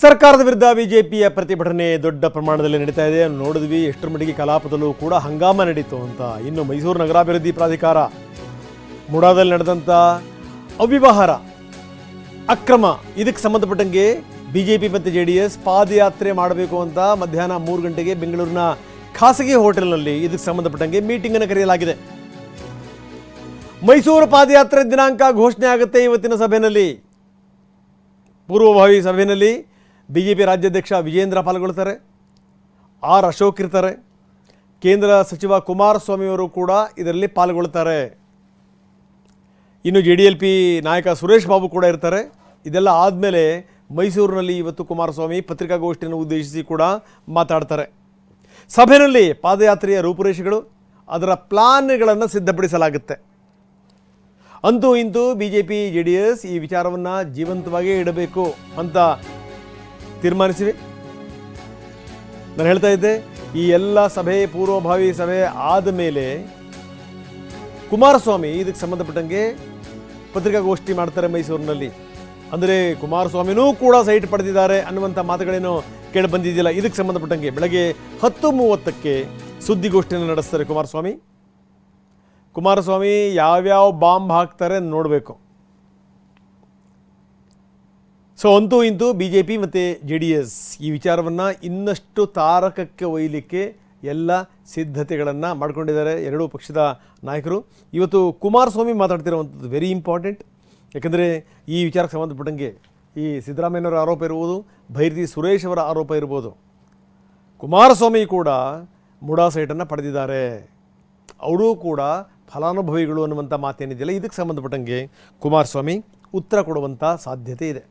ಸರ್ಕಾರದ ವಿರುದ್ಧ ಬಿಜೆಪಿಯ ಪ್ರತಿಭಟನೆ ದೊಡ್ಡ ಪ್ರಮಾಣದಲ್ಲಿ ನಡೀತಾ ಇದೆ. ನೋಡಿದ್ವಿ. ಎಷ್ಟರ ಮಟ್ಟಿಗೆ ಕಲಾಪದಲ್ಲೂ ಕೂಡ ಹಂಗಾಮ ನಡೀತು ಅಂತ. ಇನ್ನು ಮೈಸೂರು ನಗರಾಭಿವೃದ್ಧಿ ಪ್ರಾಧಿಕಾರ ಮುಡಾದಲ್ಲಿ ನಡೆದಂಥ ಅವ್ಯವಹಾರ, ಅಕ್ರಮ, ಇದಕ್ಕೆ ಸಂಬಂಧಪಟ್ಟಂಗೆ ಬಿಜೆಪಿ ಮತ್ತು ಜೆ ಡಿ ಎಸ್ ಪಾದಯಾತ್ರೆ ಮಾಡಬೇಕು ಅಂತ ಮಧ್ಯಾಹ್ನ ಮೂರು ಗಂಟೆಗೆ ಬೆಂಗಳೂರಿನ ಖಾಸಗಿ ಹೋಟೆಲ್ನಲ್ಲಿ ಇದಕ್ಕೆ ಸಂಬಂಧಪಟ್ಟಂಗೆ ಮೀಟಿಂಗನ್ನು ಕರೆಯಲಾಗಿದೆ. ಮೈಸೂರು ಪಾದಯಾತ್ರೆ ದಿನಾಂಕ ಘೋಷಣೆ ಆಗುತ್ತೆ ಇವತ್ತಿನ ಸಭೆಯಲ್ಲಿ. ಪೂರ್ವಭಾವಿ ಸಭೆಯಲ್ಲಿ ಬಿ ಜೆ ಪಿ ರಾಜ್ಯಾಧ್ಯಕ್ಷ ವಿಜೇಂದ್ರ ಪಾಲ್ಗೊಳ್ತಾರೆ. ಆರ್ ಅಶೋಕ್ ಇರ್ತಾರೆ. ಕೇಂದ್ರ ಸಚಿವ ಕುಮಾರಸ್ವಾಮಿಯವರು ಕೂಡ ಇದರಲ್ಲಿ ಪಾಲ್ಗೊಳ್ತಾರೆ. ಇನ್ನು ಜೆ ಡಿ ಎಲ್ ಪಿ ನಾಯಕ ಸುರೇಶ್ ಬಾಬು ಕೂಡ ಇರ್ತಾರೆ. ಇದೆಲ್ಲ ಆದಮೇಲೆ ಮೈಸೂರಿನಲ್ಲಿ ಇವತ್ತು ಕುಮಾರಸ್ವಾಮಿ ಪತ್ರಿಕಾಗೋಷ್ಠಿಯನ್ನು ಉದ್ದೇಶಿಸಿ ಕೂಡ ಮಾತಾಡ್ತಾರೆ. ಸಭೆಯಲ್ಲಿ ಪಾದಯಾತ್ರೆಯ ರೂಪುರೇಷೆಗಳು, ಅದರ ಪ್ಲಾನ್ಗಳನ್ನು ಸಿದ್ಧಪಡಿಸಲಾಗುತ್ತೆ. ಅಂತೂ ಇಂತೂ B J P J D S ಈ ವಿಚಾರವನ್ನು ಜೀವಂತವಾಗೇ ಇಡಬೇಕು ಅಂತ ತೀರ್ಮಾನಿಸಿವೆ. ನಾನು ಹೇಳ್ತಾ ಇದ್ದೆ, ಈ ಎಲ್ಲ ಸಭೆ, ಪೂರ್ವಭಾವಿ ಸಭೆ ಆದ ಮೇಲೆ ಕುಮಾರಸ್ವಾಮಿ ಇದಕ್ಕೆ ಸಂಬಂಧಪಟ್ಟಂಗೆ ಪತ್ರಿಕಾಗೋಷ್ಠಿ ಮಾಡ್ತಾರೆ ಮೈಸೂರಿನಲ್ಲಿ. ಅಂದರೆ ಕುಮಾರಸ್ವಾಮಿನೂ ಕೂಡ ಸೈಟ್ ಪಡೆದಿದ್ದಾರೆ ಅನ್ನುವಂಥ ಮಾತುಗಳೇನು ಕೇಳಿ ಬಂದಿದ್ದಿಲ್ಲ ಇದಕ್ಕೆ ಸಂಬಂಧಪಟ್ಟಂಗೆ ಬೆಳಗ್ಗೆ ಹತ್ತು ಮೂವತ್ತಕ್ಕೆ ಸುದ್ದಿಗೋಷ್ಠಿಯನ್ನು ನಡೆಸ್ತಾರೆ ಕುಮಾರಸ್ವಾಮಿ. ಕುಮಾರಸ್ವಾಮಿ ಯಾವ್ಯಾವ ಬಾಂಬ್ ಹಾಕ್ತಾರೆ ನೋಡಬೇಕು. ಸೊ ಅಂತೂ ಇಂತೂ ಬಿ ಜೆ ಪಿ ಮತ್ತು ಜೆ ಡಿ ಎಸ್ ಈ ವಿಚಾರವನ್ನು ಇನ್ನಷ್ಟು ತಾರಕಕ್ಕೆ ಒಯ್ಯಲಿಕ್ಕೆ ಎಲ್ಲ ಸಿದ್ಧತೆಗಳನ್ನು ಮಾಡಿಕೊಂಡಿದ್ದಾರೆ ಎರಡೂ ಪಕ್ಷದ ನಾಯಕರು. ಇವತ್ತು ಕುಮಾರಸ್ವಾಮಿ ಮಾತಾಡ್ತಿರುವಂಥದ್ದು ವೆರಿ ಇಂಪಾರ್ಟೆಂಟ್ ಯಾಕಂದರೆ ಈ ವಿಚಾರಕ್ಕೆ ಸಂಬಂಧಪಟ್ಟಂಗೆ ಈ ಸಿದ್ದರಾಮಯ್ಯನವರ ಆರೋಪ ಇರ್ಬೋದು, ಭೈರತಿ ಸುರೇಶ್ ಅವರ ಆರೋಪ ಇರ್ಬೋದು. ಕುಮಾರಸ್ವಾಮಿ ಕೂಡ ಮುಡಾ ಸೈಟನ್ನು ಪಡೆದಿದ್ದಾರೆ. ಅವರೂ ಕೂಡ ಫಲಾನುಭವಿಗಳು ಅನ್ನುವಂಥ ಮಾತೇನಿದೆಯಲ್ಲ, ಇದಕ್ಕೆ ಸಂಬಂಧಪಟ್ಟಂಗೆ ಕುಮಾರಸ್ವಾಮಿ ಉತ್ತರ ಕೊಡುವಂಥ ಸಾಧ್ಯತೆ ಇದೆ.